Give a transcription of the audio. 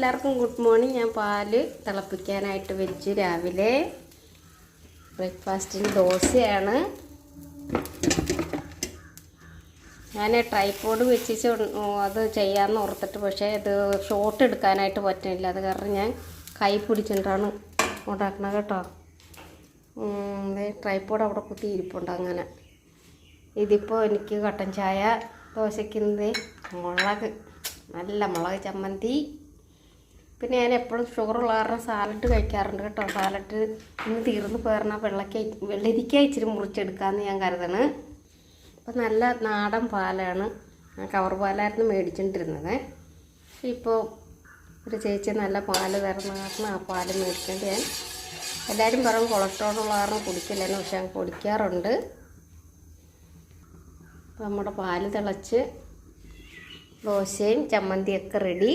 എല്ലാവർക്കും good morning. ഞാൻ പാൽ തിളപ്പിക്കാനായിട്ട് വെച്ചു രാവിലെ ബ്രേക്ക്ഫാസ്റ്റിന് ദോശയാണ്. ഞാൻ ട്രൈപോഡ് വെച്ചിച്ച് അത് ചെയ്യാമെന്ന് ഓർത്തിട്ട് പക്ഷേ ഇത് ഷോട്ട് എടുക്കാനായിട്ട് പറ്റുന്നില്ല. അത് കാരണം ഞാൻ കൈ പിടിച്ചിട്ടാണ് ഉണ്ടാക്കണത് കേട്ടോ. ട്രൈപോഡ് അവിടെ കുത്തി ഇരിപ്പുണ്ട് അങ്ങനെ. ഇതിപ്പോൾ എനിക്ക് കട്ടൻ ചായ ദോശയ്ക്കുന്നത് മുളക്. നല്ല മുളക് ചമ്മന്തി. പിന്നെ ഞാൻ എപ്പോഴും ഷുഗറുള്ള കാരണം സാലഡ് കഴിക്കാറുണ്ട് കേട്ടോ. സാലഡ് ഇന്ന് തീർന്നു പോയിരുന്ന വെള്ളക്ക വെള്ളരിക്ക ഇച്ചിരി മുറിച്ചെടുക്കാമെന്ന് ഞാൻ കരുതണ്. അപ്പം നല്ല നാടൻ പാലാണ്. കവർ പാലായിരുന്നു മേടിച്ചിട്ടിരുന്നത് ഇപ്പോൾ ഒരു ചേച്ചി നല്ല പാൽ തരുന്ന കാരണം ആ പാൽ മേടിക്കേണ്ടി ഞാൻ എല്ലാവരും പറയും കൊളസ്ട്രോൾ ഉള്ള കാരണം കുടിക്കില്ലെന്ന് പക്ഷെ ഞാൻ കുടിക്കാറുണ്ട്. അപ്പോൾ നമ്മുടെ പാൽ തിളച്ച് ദോശയും ചമ്മന്തിയൊക്കെ റെഡി